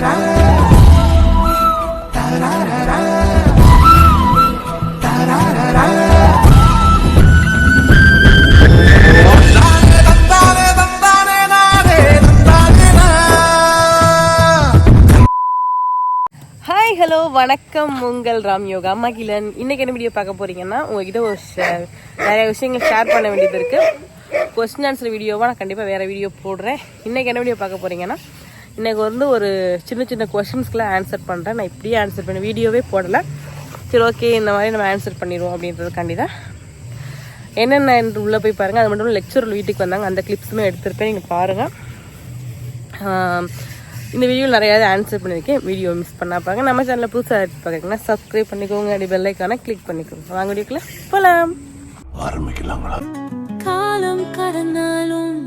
Hi hello வணக்கம். உங்கள் ராம் யோகா. மகிழன். இன்னைக்கு என்ன வீடியோ பார்க்க போறீங்கன்னா உங்ககிட்ட ஒரு நிறைய விஷயங்கள் ஷேர் பண்ண வேண்டியது இருக்கு. கொஸ்டின் ஆன்சர் வீடியோவா நான் கண்டிப்பாக வேற வீடியோ போடுறேன். இன்னைக்கு என்ன வீடியோ பார்க்க போறீங்கன்னா இன்னைக்கு வந்து ஒரு சின்ன சின்ன கொஸ்டின்ஸ்க்குலாம் ஆன்சர் பண்ணுறேன் நான் இப்படியே ஆன்சர் பண்ண வீடியோவே போடலை. சரி ஓகே இந்த மாதிரி நம்ம ஆன்சர் பண்ணிடுவோம் அப்படின்றதுக்காண்டி தான் என்னென்ன உள்ளே போய் பாருங்கள் அது மட்டும் லெக்சர் வீட்டுக்கு வந்தாங்க. அந்த கிளிப்ஸுமே எடுத்திருப்பேன் நீங்கள் பாருங்கள் இந்த வீடியோவில் நிறையாவது ஆன்சர் பண்ணியிருக்கேன். வீடியோ மிஸ் பண்ணா பாருங்க. நம்ம சேனலில் புதுசாக எடுத்து பார்க்குறீங்கன்னா சப்ஸ்கிரைப் பண்ணிக்கோங்க அப்படி பெல்லைக்கான கிளிக் பண்ணிக்கோங்க. வாங்க வீடியோக்குள்ள போகலாம் காலம் கடந்தாலும்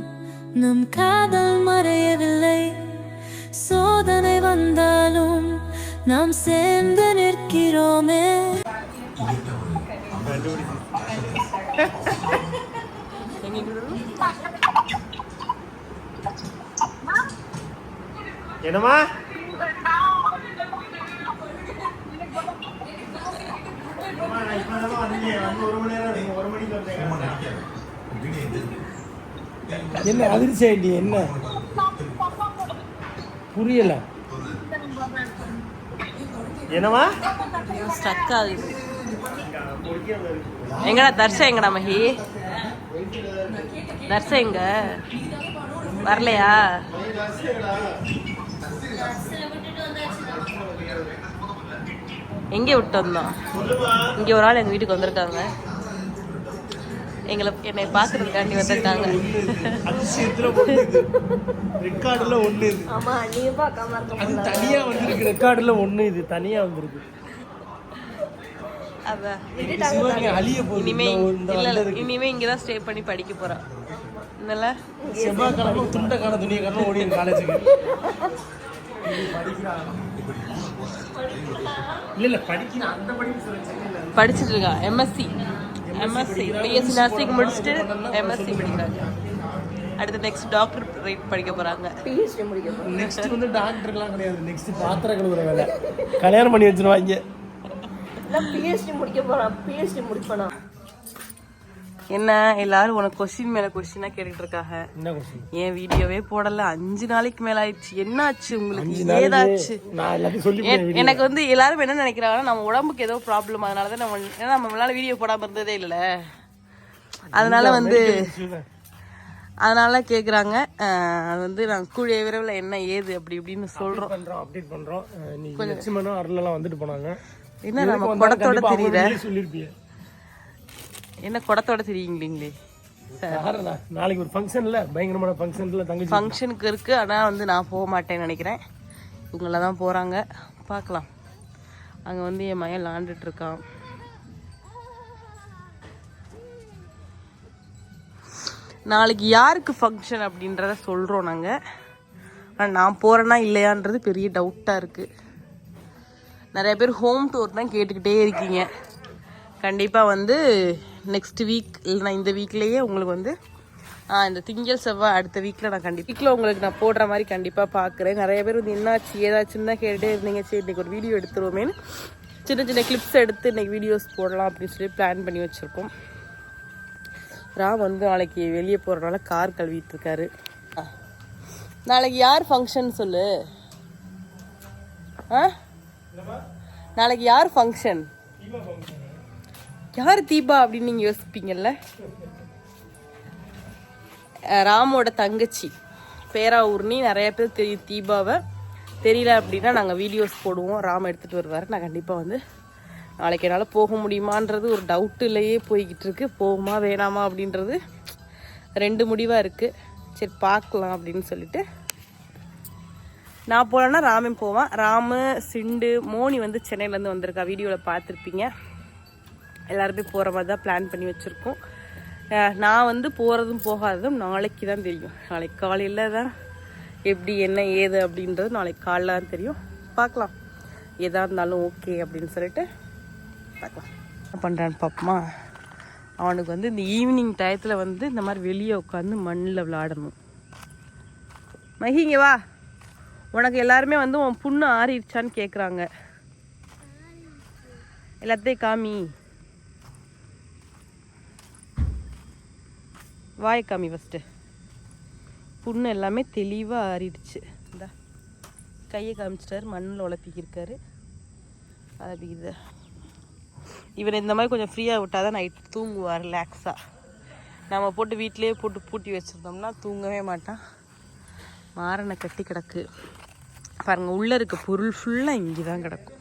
நம் காதல் மறையவில்லை. சோதனை வந்தாலும் நாம் சேர்ந்து நிற்கிறோமே. என்னம்மா? என்ன அதிர்ச்சி என்ன? புரியல. என்னவா ஸ்டக் ஆகுது எங்கடா தர்ஷ எங்கடா மஹி தர்ஷ எங்க? வரலையா? எங்கே விட்டு வந்தோம்? இங்கே ஒரு ஆள் எங்கள் வீட்டுக்கு வந்திருக்காங்க. எங்களை என்னை பார்க்கறதுக்காண்டி வந்திருக்காங்க. அதிசயத்துல ஒண்ணு இது. ரெக்கார்டுல ஒண்ணு இது. ஆமா நீ பார்க்காம அது தனியா வந்திருக்கு. ரெக்கார்டுல ஒண்ணு இது. தனியா வந்திருக்கு. இனிமே. இனிமே இங்கதான் ஸ்டே பண்ணி படிக்க போறான் என்னல? செவ்வாய்க்கிழமை துண்டை காண துணியை காண ஓடி காலேஜுக்கு இல்ல இல்ல படிக்கணும் அந்த படிப்பு படிச்சிட்டு இருக்கான். எம்எஸ்சி எம்எஸ்சி பிஎஸ்சி நர்சிங் முடிச்சுட்டு எம்எஸ்சி படிக்கிறாங்க அடுத்து நெக்ஸ்ட் டாக்டர் படிக்க போறாங்க. நெக்ஸ்ட் வந்து டாக்டர் எல்லாம் கிடையாது. நெக்ஸ்ட் பாத்திரம் கழுவுற வேலை. கல்யாணம் பண்ணி வச்சிருவாங்க. பிஹெச்டி முடிக்க போறான் பிஹெச்டி முடிப்பானா? என்ன எல்லாரும் உனக்கு கொஸ்டின் மேல கொஸ்டினா கேட்டுட்டு இருக்காங்க என்ன ஏன் வீடியோவே போடல. அஞ்சு நாளைக்கு மேல ஆயிடுச்சு என்னாச்சு உங்களுக்கு? ஏதாச்சு? நான் எனக்கு வந்து எல்லாரும் என்ன நினைக்கிறாங்கன்னா நம்ம உடம்புக்கு ஏதோ ப்ராப்ளம் அதனால தான் நம்ம ஏன்னா நம்ம நம்மளால வீடியோ போடாம இருந்ததே இல்லைல்ல அதனால வந்து அதனால கேக்குறாங்க. அது வந்து நாங்க கூடிய விரைவில் என்ன ஏது அப்படி இப்படின்னு சொல்றோம். அப்டேட் பண்றோம். லட்சுமணும் அருளெல்லாம் வந்துட்டு போனாங்க. என்ன நம்ம வந்தாலும் குடத்தோட என்ன குடத்தோட தெரியுங்களே யாருடா நாளைக்கு ஒரு ஃபங்க்ஷன்ல பயங்கரமான ஃபங்க்ஷன்ல தங்கச்சி. ஃபங்க்ஷனுக்கு இருக்கு ஆனா வந்து நான் போக மாட்டேன்னு நினைக்கிறேன். இவங்கள தான் போறாங்க. பார்க்கலாம். அங்க வந்து என் மயன் விளாண்டுட்டு இருக்கான். நாளைக்கு யாருக்கு ஃபங்க்ஷன் அப்படின்றத சொல்கிறோம் நாங்கள் ஆனால் நான் போகிறேன்னா இல்லையான்றது பெரிய டவுட்டாக இருக்குது நிறைய பேர் ஹோம் டூர் தான் கேட்டுக்கிட்டே இருக்கீங்க. கண்டிப்பாக வந்து நெக்ஸ்ட் வீக் இல்லைனா இந்த வீக்லேயே உங்களுக்கு வந்து ஆ, இந்த திங்கள் செவ்வாய் அடுத்த வீக்கில் நான் கண்டிப்பாக வீக்கில் உங்களுக்கு நான் போடுற மாதிரி கண்டிப்பாக பார்க்குறேன் நிறைய பேர் வந்து என்னாச்சு ஏதாச்சுன்னு தான் கேட்டுட்டே இருந்தீங்க சரி இன்றைக்கி ஒரு வீடியோ எடுத்துருவோமேன்னு சின்ன சின்ன கிளிப்ஸ் எடுத்து இன்றைக்கி வீடியோஸ் போடலாம் அப்படின்னு சொல்லி பிளான் பண்ணி வச்சுருக்கோம். ராம் வந்து நாளைக்கு வெளியே போகிறனால கார் கழுவிட்டுருக்காரு. ஆ. நாளைக்கு யார் ஃபங்க்ஷன் சொல்லு? ஆ? நாளைக்கு யார் ஃபங்க்ஷன் யார் தீபா அப்படின்னு நீங்கள் யோசிப்பீங்கல்ல? ராமோட தங்கச்சி. பேராவூர்னி நிறைய பேர் தெரியும் தீபாவை. தெரியல அப்படின்னா நாங்கள் வீடியோஸ் போடுவோம். ராம் எடுத்துகிட்டு வருவார். நான் கண்டிப்பாக வந்து நாளைக்கு என்னால் போக முடியுமான்றது ஒரு டவுட்டுலையே போய்கிட்டு இருக்கு. போகுமா வேணாமா அப்படின்றது ரெண்டு முடிவாக இருக்குது சரி பார்க்கலாம் அப்படின்னு சொல்லிட்டு. நான் போனேன்னா ராமன் போவான். ராமு சிண்டு மோனி வந்து சென்னையிலேருந்து வந்திருக்கா. வீடியோவில் பார்த்துருப்பீங்க. எல்லாருமே போகிற மாதிரி தான் பிளான் பண்ணி வச்சுருக்கோம். நான் வந்து போகிறதும் போகாததும் நாளைக்கு தான் தெரியும். நாளைக்கு காலையில் தான் எப்படி என்ன ஏது அப்படின்றது நாளைக்கு காலைல தான் தெரியும். பார்க்கலாம். எதாக இருந்தாலும் ஓகே அப்படின்னு சொல்லிட்டு பார்க்கலாம். என்ன பண்ணுறான்னு பார்ப்போமா? அவனுக்கு வந்து இந்த ஈவினிங் டயத்தில் வந்து இந்த மாதிரி வெளியே உட்காந்து மண்ணில் விளாடணும் மகிங்க வா. உனக்கு எல்லாருமே வந்து உன் புண்ணு ஆறிடுச்சான்னு கேட்குறாங்க எல்லாத்தையும் காமி. வாய் ஃபஸ்ட்டு புண்ணு எல்லாமே தெளிவாக ஆறிடுச்சு. இந்த கையை காமிச்சிட்டாரு மண்ணில் உழப்பிக்கிருக்காரு அது இது. இவர் இந்த மாதிரி கொஞ்சம் ஃப்ரீயாக விட்டால் தான் நைட் தூங்குவார் ரிலாக்ஸாக நம்ம போட்டு வீட்டிலேயே போட்டு பூட்டி வச்சுருந்தோம்னா தூங்கவே மாட்டான். மாறனை கட்டி கிடக்கு. பாருங்கள் உள்ளே இருக்க பொருள் ஃபுல்லாக இங்கே தான் கிடக்கும்.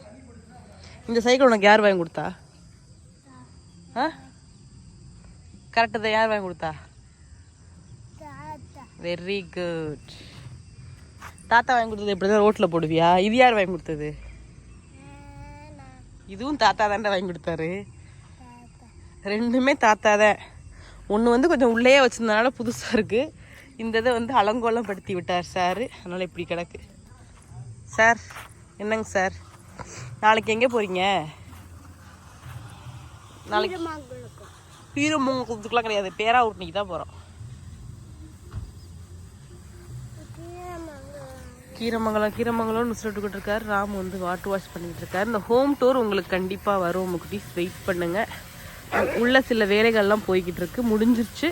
இந்த சைக்கிள் உனக்கு யார் வாங்கி கொடுத்தா? ஆ? கரெக்டு தான் யார் வாங்கி கொடுத்தா? வெரி குட் தாத்தா வாங்கி கொடுத்தது எப்படி தான் ரோட்டில் போடுவியா? இது யார் வாங்கி கொடுத்தது? இதுவும் தாத்தா தாண்டா வாங்கி கொடுத்தாரு. ரெண்டுமே தாத்தா தான். ஒன்று வந்து கொஞ்சம் உள்ளேயே வச்சிருந்தனால புதுசாக இருக்குது இந்த இதை வந்து அலங்கோலம் படுத்தி விட்டார் சார். அதனால் இப்படி கிடக்கு. சார் என்னங்க சார்? நாளைக்கு எங்கே போகிறீங்க நாளைக்கு வீரமங்கலத்துக்குலாம் கிடையாது. பேரா ஊட்டிக்கு தான் போகிறோம் கீரமங்கலம் கீரமங்கலம்னு சொல்லிட்டு இருக்காரு ராம் வந்து வாட்டர் வாஷ் பண்ணிட்டு இருக்காரு இந்த ஹோம் டூர் உங்களுக்கு கண்டிப்பாக வரும் குட்டீஸ். வெயிட் பண்ணுங்க. உள்ள சில வேலைகள்லாம் போய்கிட்டு இருக்கு முடிஞ்சிருச்சு.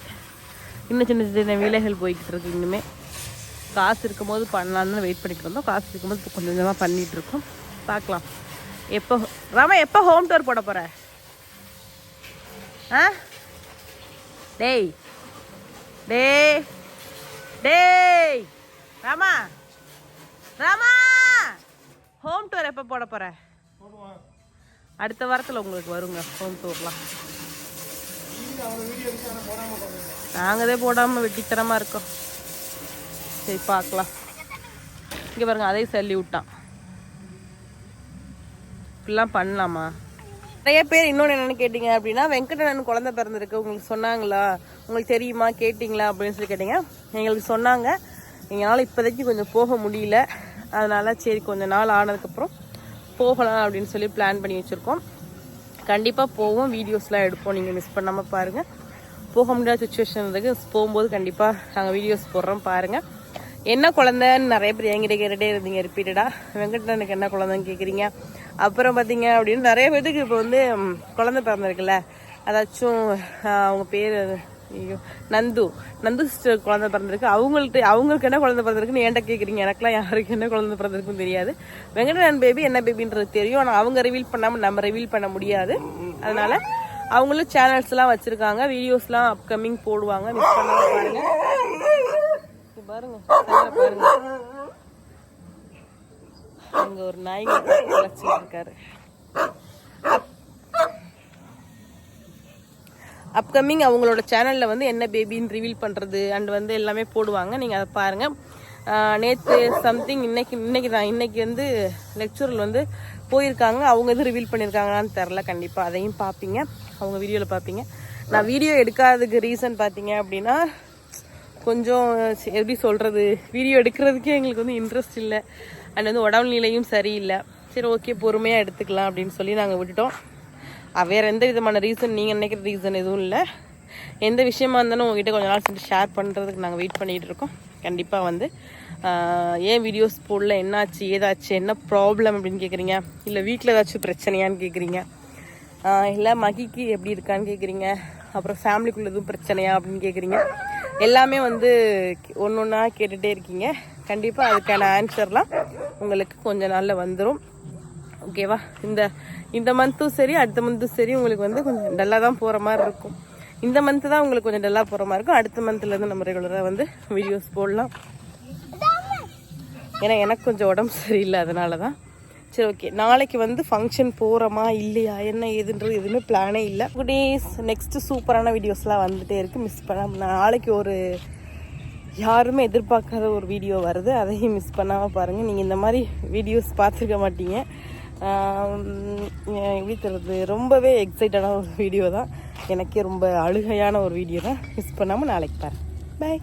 இன்னும் சின்ன சின்ன வேலைகள் போய்கிட்டு இருக்கு இன்னுமே காசு இருக்கும்போது பண்ணலான்னு வெயிட் பண்ணிட்டு இருந்தோம். காசு இருக்கும்போது இப்போ கொஞ்சம் கொஞ்சமாக பண்ணிட்டு இருக்கோம் பார்க்கலாம். எப்போ ராமா எப்போ ஹோம் டூர் போட போற? ஆ? டேய். டேய். டேய். ராமா. ராமா! ஹோம் டூர் எப்போ போட போற? அடுத்த வாரத்தில் உங்களுக்கு வருங்க ஹோம் டூர்லாம் நாங்கள் தான் போடாமல் வெட்டித்தனமாக இருக்கோம். சரி பார்க்கலாம். இங்கே பாருங்க அதையும் சொல்லி விட்டான். இப்படிலாம் பண்ணலாமா? நிறைய பேர் இன்னொன்று என்னென்னு கேட்டிங்க அப்படின்னா வெங்கடனன் குழந்தை பிறந்திருக்கு உங்களுக்கு சொன்னாங்களா? உங்களுக்கு தெரியுமா? கேட்டிங்களா? அப்படின்னு சொல்லி கேட்டிங்க. எங்களுக்கு சொன்னாங்க. எங்களால் இப்போதைக்கு கொஞ்சம் போக முடியல. அதனால் சரி கொஞ்ச நாள் ஆனதுக்கப்புறம் போகலாம் அப்படின்னு சொல்லி பிளான் பண்ணி வச்சுருக்கோம். கண்டிப்பாக போவோம். வீடியோஸ்லாம் எடுப்போம். நீங்கள் மிஸ் பண்ணாமல் பாருங்கள் போக முடியாத சுச்சுவேஷன் இருக்குது போகும்போது கண்டிப்பாக நாங்கள் வீடியோஸ் போடுறோம் பாருங்கள் என்ன குழந்தைன்னு நிறைய பேர் என்கிட்ட கேட்டுகிட்டே இருந்தீங்க ரிப்பீட்டடாக வெங்கடனுக்கு என்ன குழந்தைன்னு கேட்குறீங்க அப்புறம் பார்த்தீங்க அப்படின்னு நிறைய பேருக்கு இப்போ வந்து குழந்தை பிறந்திருக்குல்ல. அதாச்சும் அவங்க பேர் ஐயோ நந்து. நந்து சிஸ்டர் குழந்தை பிறந்திருக்கு. அவங்கள்ட்ட அவங்களுக்கு என்ன குழந்தை பிறந்திருக்குன்னு என்கிட்ட கேட்குறீங்க எனக்குலாம் யாருக்கு என்ன குழந்தை பிறந்திருக்குன்னு தெரியாது. வெங்கடனன் பேபி என்ன பேபின்றது தெரியும். ஆனால் அவங்க ரிவீல் பண்ணாமல் நம்ம ரிவீல் பண்ண முடியாது. அதனால அவங்களும் சேனல்ஸ்லாம் வச்சுருக்காங்க. வீடியோஸ்லாம் அப்கமிங் போடுவாங்க. மிஸ் பண்ணாம பாருங்க. பாருங்க. பாருங்க. அங்க ஒரு நாய்ங்க இருக்காரு. அப்கமிங் அவங்களோட சேனலில் வந்து என்ன பேபின்னு ரிவீல் பண்ணுறது அண்ட் வந்து எல்லாமே போடுவாங்க. நீங்கள் அதை பாருங்கள் நேற்று சம்திங் இன்னைக்கு இன்னைக்கு தான். இன்னைக்கு வந்து லெக்சரில் வந்து போயிருக்காங்க. அவங்க எதுவும் ரிவீல் பண்ணியிருக்காங்களான்னு தெரில கண்டிப்பாக அதையும் பார்ப்பீங்க அவங்க வீடியோவில் பார்ப்பீங்க நான் வீடியோ எடுக்காததுக்கு ரீசன் பார்த்தீங்க அப்படின்னா கொஞ்சம் எப்படி சொல்கிறது வீடியோ எடுக்கிறதுக்கே எங்களுக்கு வந்து இன்ட்ரெஸ்ட் இல்லை. அண்ட் வந்து உடம்பு நிலையும் சரியில்லை. சரி ஓகே பொறுமையாக எடுத்துக்கலாம் அப்படின்னு சொல்லி நாங்கள் விட்டுட்டோம். வேறு எந்த விதமான ரீசன் நீங்கள் நினைக்கிற ரீசன் எதுவும் இல்லை. எந்த விஷயமா இருந்தாலும் உங்ககிட்ட கொஞ்ச நாள் சென்று ஷேர் பண்ணுறதுக்கு நாங்கள் வெயிட் பண்ணிகிட்டு இருக்கோம். கண்டிப்பாக வந்து ஏன் வீடியோஸ் போடல என்னாச்சு ஏதாச்சு என்ன ப்ராப்ளம் அப்படின்னு கேட்குறீங்க இல்லை வீட்டில் ஏதாச்சும் பிரச்சனையான்னு கேட்குறீங்க இல்லை மகிக்கு எப்படி இருக்கான்னு கேட்குறீங்க அப்புறம் ஃபேமிலிக்குள்ள எதுவும் பிரச்சனையா அப்படின்னு கேட்குறீங்க எல்லாமே வந்து ஒன்று ஒன்றா கேட்டுகிட்டே இருக்கீங்க. கண்டிப்பாக அதுக்கான ஆன்சர்லாம் உங்களுக்கு கொஞ்ச நாளில் வந்துடும் ஓகேவா இந்த இந்த மந்த்தும் சரி அடுத்த மந்த்தும் சரி உங்களுக்கு வந்து கொஞ்சம் டல்லாக தான் போகிற மாதிரி இருக்கும். இந்த மந்த்து தான் உங்களுக்கு கொஞ்சம் டல்லாக போகிற மாதிரி இருக்கும். அடுத்த மந்த்லேருந்து நம்ம ரெகுலராக வந்து வீடியோஸ் போடலாம். ஏன்னா எனக்கு கொஞ்சம் உடம்பு சரியில்லை அதனால தான் சரி ஓகே நாளைக்கு வந்து ஃபங்க்ஷன் போகிறோமா இல்லையா என்ன ஏதுன்றது எதுவுமே பிளானே இல்லை. குடீஸ் நெக்ஸ்ட்டு சூப்பரான வீடியோஸ்லாம் வந்துகிட்டே இருக்குது மிஸ் பண்ண நாளைக்கு ஒரு யாருமே எதிர்பார்க்காத ஒரு வீடியோ வருது. அதையும் மிஸ் பண்ணாமல் பாருங்கள் நீங்கள் இந்த மாதிரி வீடியோஸ் பார்த்துருக்க மாட்டீங்க. எப்படி தருது ரொம்பவே எக்ஸைட்டடான ஒரு வீடியோ தான். எனக்கே ரொம்ப அழுகையான ஒரு வீடியோ தான். மிஸ் பண்ணாமல் நாளைக்கு பாருங்கள் பாய்